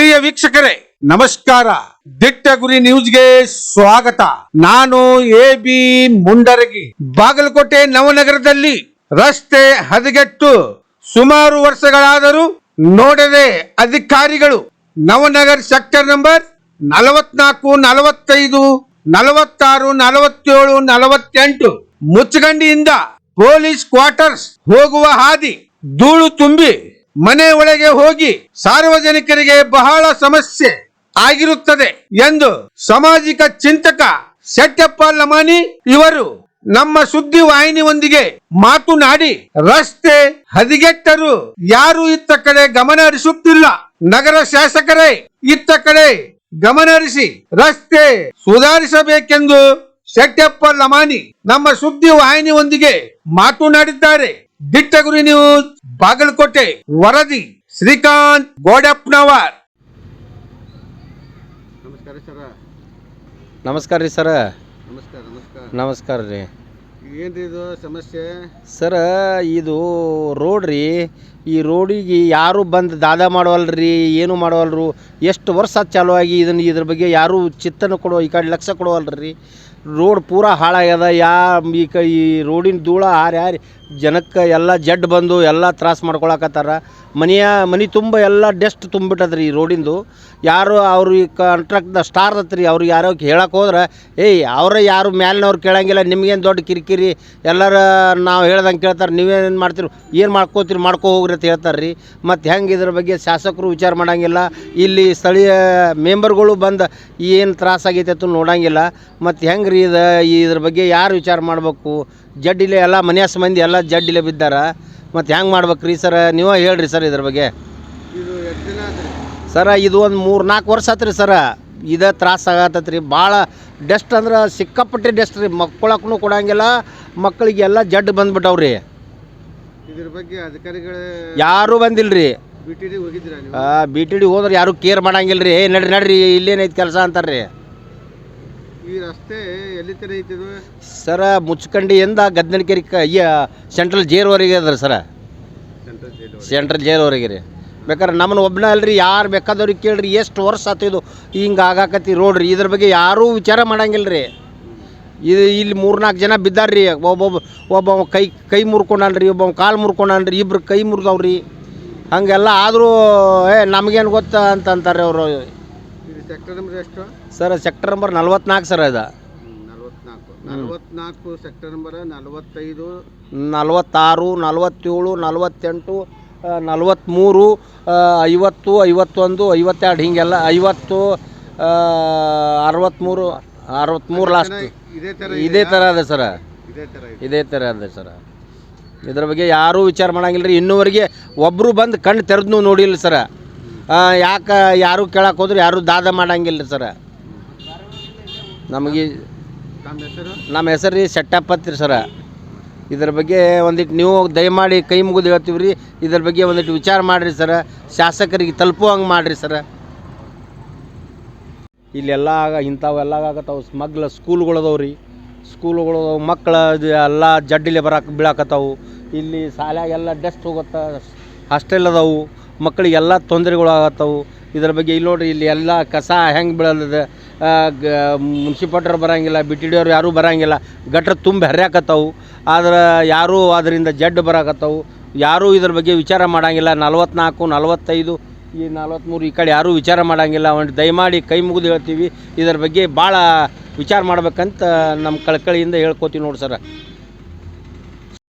ವೀಕ್ಷಕರೇ, ನಮಸ್ಕಾರ. ದಿಟ್ಟ ಗುರಿ ನ್ಯೂಸ್ಗೆ ಸ್ವಾಗತ. ನಾನು ಎ ಬಿ ಮುಂಡರಗಿ. ಬಾಗಲಕೋಟೆ ನವನಗರದಲ್ಲಿ ರಸ್ತೆ ಹದಗೆಟ್ಟು ಸುಮಾರು ವರ್ಷಗಳಾದರೂ ನೋಡದೆ ಅಧಿಕಾರಿಗಳು ನವನಗರ್ ಸೆಕ್ಟರ್ ನಂಬರ್ ನಲವತ್ನಾಲ್ಕು, ನಲವತ್ತೈದು, ನಲವತ್ತಾರು, ನಲವತ್ತೇಳು, ನಲವತ್ತೆಂಟು ಮುಚ್ಚಗಂಡಿಯಿಂದ ಪೊಲೀಸ್ ಕ್ವಾರ್ಟರ್ಸ್ ಹೋಗುವ ಹಾದಿ ಧೂಳು ತುಂಬಿ ಮನೆ ಒಳಗೆ ಹೋಗಿ ಸಾರ್ವಜನಿಕರಿಗೆ ಬಹಳ ಸಮಸ್ಯೆ ಆಗಿರುತ್ತದೆ ಎಂದು ಸಾಮಾಜಿಕ ಚಿಂತಕ ಶೆಟ್ಟಪ್ಪ ಲಮಾನಿ ಇವರು ನಮ್ಮ ಸುದ್ದಿ ವಾಹಿನಿಯೊಂದಿಗೆ ಮಾತನಾಡಿ, ರಸ್ತೆ ಹದಿಗೆಟ್ಟರು ಯಾರು ಇತ್ತ ಕಡೆ ಗಮನ ಹರಿಸುತ್ತಿಲ್ಲ. ನಗರ ಶಾಸಕರೇ, ಇತ್ತ ಕಡೆ ಗಮನ ಹರಿಸಿ ರಸ್ತೆ ಸುಧಾರಿಸಬೇಕೆಂದು ಶೆಟ್ಟಪ್ಪ ಲಮಾನಿ ನಮ್ಮ ಸುದ್ದಿ ವಾಹಿನಿಯೊಂದಿಗೆ ಮಾತನಾಡಿದ್ದಾರೆ. ದಿಟ್ಟಗುರಿ ನ್ಯೂಸ್ ಬಾಗಲಕೋಟೆ ವರದಿ ಶ್ರೀಕಾಂತ್ ಗೋಡಪ್ಪನವರ್. ನಮಸ್ಕಾರ ಸರ. ನಮಸ್ಕಾರ ರೀ ಸರ. ನಮಸ್ಕಾರ ನಮಸ್ಕಾರ. ನಮಸ್ಕಾರ ರೀ. ಏನ್ರಿ ಇದು ಸಮಸ್ಯೆ? ಸರ ಇದು ರೋಡ್ ರೀ ಈ ರೋಡಿಗೆ ಯಾರು ಬಂದು ದಾದ ಮಾಡವಲ್ರಿ, ಏನು ಮಾಡವಲ್ರು, ಎಷ್ಟು ವರ್ಷ ಚಾಲು ಆಗಿ ಇದನ್ನು ಇದ್ರ ಬಗ್ಗೆ ಯಾರು ಚಿತ್ತನ ಕೊಡೋ ಈ ಕಡೆ ಲಕ್ಷ ಕೊಡವಲ್ರಿ. ರೋಡ್ ಪೂರ ಹಾಳಾಗ್ಯದ, ಯಾ ಈ ಕ ಈ ರೋಡಿನ ಧೂಳ ಹಾರಿ ಹಾರಿ ಜನಕ್ಕೆ ಎಲ್ಲ ಜಡ್ ಬಂದು ಎಲ್ಲ ತ್ರಾಸ ಮಾಡ್ಕೊಳಕತ್ತಾರ. ಮನೆಯ ಮನೆ ತುಂಬ ಎಲ್ಲ ಡೆಸ್ಟ್ ತುಂಬಿಟ್ಟದ್ರಿ ಈ ರೋಡಿಂದು. ಯಾರು ಅವ್ರು ಈ ಕಾಂಟ್ರಾಕ್ಟ್ದ ಸ್ಟಾರ್ ಹತ್ರಿ ಅವ್ರಿಗೆ ಯಾರೋ ಹೇಳಕ್ಕೆ ಹೋದ್ರೆ, ಏಯ್, ಅವರೇ ಯಾರು ಮೇಲಿನವ್ರು ಕೇಳಂಗಿಲ್ಲ, ನಿಮ್ಗೇನು ದೊಡ್ಡ ಕಿರಿಕಿರಿ, ಎಲ್ಲರ ನಾವು ಹೇಳ್ದಂಗೆ ಕೇಳ್ತಾರೆ, ನೀವೇನು ಮಾಡ್ತೀರಿ, ಏನು ಮಾಡ್ಕೋತೀರಿ, ಮಾಡ್ಕೋ ಹೋಗ್ರಿ. ಅಂತ ಹೇಳ್ತಾರೆ ರೀ ಮತ್ತು ಹೆಂಗೆ ಇದ್ರ ಬಗ್ಗೆ ಶಾಸಕರು ವಿಚಾರ ಮಾಡೋಂಗಿಲ್ಲ. ಇಲ್ಲಿ ಸ್ಥಳೀಯ ಮೆಂಬರ್ಗಳು ಬಂದು ಏನು ತ್ರಾಸಾಗೈತೆ ಅಂತ ನೋಡಂಗಿಲ್ಲ. ಮತ್ತು ಹೆಂಗೆ ರೀ ಇದು ಇದ್ರ ಬಗ್ಗೆ ಯಾರು ವಿಚಾರ ಮಾಡಬೇಕು? ಜಡ್ಡಿಲೆ ಎಲ್ಲ ಮನ್ಯಾಸ ಮಂದಿ ಎಲ್ಲ ಜಡ್ಡಿಲೆ ಬಿದ್ದಾರ. ಮತ್ತು ಹೆಂಗೆ ಮಾಡ್ಬೇಕು ರೀ ಸರ್? ನೀವೇ ಹೇಳ್ರಿ ಸರ್ ಇದ್ರ ಬಗ್ಗೆ. ಸರ, ಇದು ಒಂದು ಮೂರು ನಾಲ್ಕು ವರ್ಷ ಆತ್ರಿ ಸರ. ಇದೇ ತ್ರಾಸ ಆಗತ್ತೈತೆ ರೀ ಭಾಳ ಡೆಸ್ಟ್ ಅಂದ್ರೆ ಸಿಕ್ಕಾಪಟ್ಟೆ ಡೆಸ್ಟ್ ರೀ. ಮಕ್ಕಳಕ್ಕೂ ಕೊಡಂಗಿಲ್ಲ. ಮಕ್ಕಳಿಗೆಲ್ಲ ಜಡ್ಡು ಜಡ್ ಬಂದ್ಬಿಟ್ಟವ್ರಿ. ಇದ್ರ ಬಗ್ಗೆ ಅಧಿಕಾರಿಗಳು ಯಾರೂ ಬಂದಿಲ್ಲ ರೀ ಬಿ ಟಿ ಡಿ ಹೋಗಿದ್ದೀರಾ ನೀವು? ಬಿ ಟಿ ಡಿ ಹೋದ್ರೆ ಯಾರು ಕೇರ್ ಮಾಡಂಗಿಲ್ಲ ರೀ ಏ ನಡ್ರಿ ನಡ್ರಿ ಇಲ್ಲೇನೈತೆ ಕೆಲಸ ಅಂತಾರೆ ರೀ ಈ ರಸ್ತೆ ಎಲ್ಲಿ ತರ ಐತಿ ಇದು? ಸರ ಮುಚ್ಕಂಡಿಯಿಂದ ಗದ್ದನಕೆರೆ ಕ ಈ ಸೆಂಟ್ರಲ್ ಜೇಲ್ವರೆಗೆ ಅದ್ರ ಸರ. ಸೆಂಟ್ರಲ್ ಜೈಲು ಸೆಂಟ್ರಲ್ ಜೈಲ್ವರೆಗೆ ರೀ. ಬೇಕಾದ್ರೆ ನಮ್ಮನ್ನ ಒಬ್ಬನ ಅಲ್ರಿ ಯಾರು ಬೇಕಾದವ್ರಿಗೆ ಕೇಳ್ರಿ ಎಷ್ಟು ವರ್ಷ ಆತಿದು ಹಿಂಗೆ ಆಗಾಕತ್ತಿ ರೋಡ್ ರೀ. ಇದ್ರ ಬಗ್ಗೆ ಯಾರೂ ವಿಚಾರ ಮಾಡಂಗಿಲ್ಲ ರೀ ಇದು ಇಲ್ಲಿ ಮೂರ್ನಾಲ್ಕು ಜನ ಬಿದ್ದಾರ್ರಿ. ಒಬ್ಬೊಬ್ಬ ಒಬ್ಬ ಕೈ ಕೈ ಮುರ್ಕೊಂಡಾನ್ರಿ ಒಬ್ಬ ಕಾಲು ಮುರ್ಕೊಂಡಾನ್ರಿ ಇಬ್ರು ಕೈ ಮುರಿದವ್ರಿ. ಹಾಗೆಲ್ಲ ಆದರೂ ಏ ನಮಗೇನು ಗೊತ್ತಾ ಅಂತ ಅಂತಾರೆ ಅವರು. ಸೆಕ್ಟರ್ ನಂಬರ್ ಎಷ್ಟು? ಸರ್ ಸೆಕ್ಟರ್ ನಂಬರ್ ನಲ್ವತ್ನಾಲ್ಕು ಸರ್ ಅದು. ನಲ್ವತ್ನಾಲ್ಕು. ನಲ್ವತ್ನಾಲ್ಕು ಸೆಕ್ಟರ್ ನಂಬರ್ ನಲವತ್ತೈದು. ನಲ್ವತ್ತಾರು ನಲ್ವತ್ತೇಳು ನಲ್ವತ್ತೆಂಟು ನಲ್ವತ್ತ್ಮೂರು ಐವತ್ತು ಐವತ್ತೊಂದು ಐವತ್ತೆರಡು ಹೀಗೆಲ್ಲ ಐವತ್ತು ಅರವತ್ತ್ಮೂರು ಅರವತ್ತ್ಮೂರು ಲಾಸ್ಟ್ ಇದೇ ಇದೇ ಥರ ಅದ ಸರ. ಇದೇ ಇದೇ. ಥರ ಅದ ಸರ. ಇದ್ರ ಬಗ್ಗೆ ಯಾರೂ ವಿಚಾರ ಮಾಡಂಗಿಲ್ಲ ರೀ ಇನ್ನೂವರೆಗೆ ಒಬ್ಬರು ಬಂದು ಕಣ್ಣು ತೆರೆದ್ನು ನೋಡಿಲ್ಲ ಸರ. ಯಾಕೆ ಯಾರು ಕೇಳಕ್ಕೆ ಹೋದ್ರೆ ಯಾರೂ ದಾದ ಮಾಡಂಗಿಲ್ಲ ಸರ. ನಮಗೆ ತಮ್ಮ ಹೆಸರು? ನಮ್ಮ ಹೆಸರು ರೀ ಸೆಟ್ಟಪ್ಪತ್ರಿ ಸರ. ಇದ್ರ ಬಗ್ಗೆ ಒಂದಿಟ್ಟು ನೀವು ದಯಮಾಡಿ ಕೈ ಮುಗಿದು ಹೇಳ್ತೀವಿ ರೀ ಇದ್ರ ಬಗ್ಗೆ ಒಂದಿಟ್ಟು ವಿಚಾರ ಮಾಡಿರಿ ಸರ. ಶಾಸಕರಿಗೆ ತಲುಪುವಂಗೆ ಮಾಡಿರಿ ಸರ. ಇಲ್ಲೆಲ್ಲ ಆಗ, ಇಂಥವೆಲ್ಲ ಆಗತ್ತಾವು ಸ್ಮಗ್ಲ ಸ್ಕೂಲ್ಗಳು ಅದಾವು ರೀ ಸ್ಕೂಲ್ಗಳು ಮಕ್ಕಳ ಎಲ್ಲ ಜಡ್ಡಿಲೆ ಬರಕ್ಕೆ ಬೀಳಾಕತ್ತಾವು. ಇಲ್ಲಿ ಶಾಲ್ಯಾಗೆಲ್ಲ ಡೆಸ್ಟ್ ಹೋಗುತ್ತಾ ಹಾಸ್ಟೆಲ್ ಅದಾವು. ಮಕ್ಕಳಿಗೆಲ್ಲ ತೊಂದರೆಗಳು ಆಗತ್ತಾವು ಇದ್ರ ಬಗ್ಗೆ ಇಲ್ಲಿ ನೋಡ್ರಿ, ಇಲ್ಲಿ ಎಲ್ಲ ಕಸ ಹೆಂಗೆ ಬೀಳದ ಮುನ್ಸಿಪಾಲ್ಟರ್ ಬರಂಗಿಲ್ಲ ಬಿ ಟಿ ಡಿ ಅವ್ರು ಯಾರೂ ಬರಂಗಿಲ್ಲ. ಗಟ್ರ ತುಂಬ ಹರಿಯಾಕತ್ತವು. ಆದ್ರೆ ಯಾರೂ ಅದರಿಂದ ಜಡ್ಡು ಬರಾಕತ್ತಾವು. ಯಾರೂ ಇದ್ರ ಬಗ್ಗೆ ವಿಚಾರ ಮಾಡಂಗಿಲ್ಲ. ನಲ್ವತ್ನಾಲ್ಕು, ನಲ್ವತ್ತೈದು ಈ ನಲ್ವತ್ತ್ಮೂರು ಈ ಕಡೆ ಯಾರೂ ವಿಚಾರ ಮಾಡಂಗಿಲ್ಲ. ಒಂದು ದಯಮಾಡಿ ಕೈ ಮುಗಿದು ಹೇಳ್ತೀವಿ. ಇದರ ಬಗ್ಗೆ ಭಾಳ ವಿಚಾರ ಮಾಡ್ಬೇಕಂತ ನಮ್ಮ ಕಳಕಳಿಯಿಂದ ಹೇಳ್ಕೊತೀವಿ ನೋಡಿ ಸರ.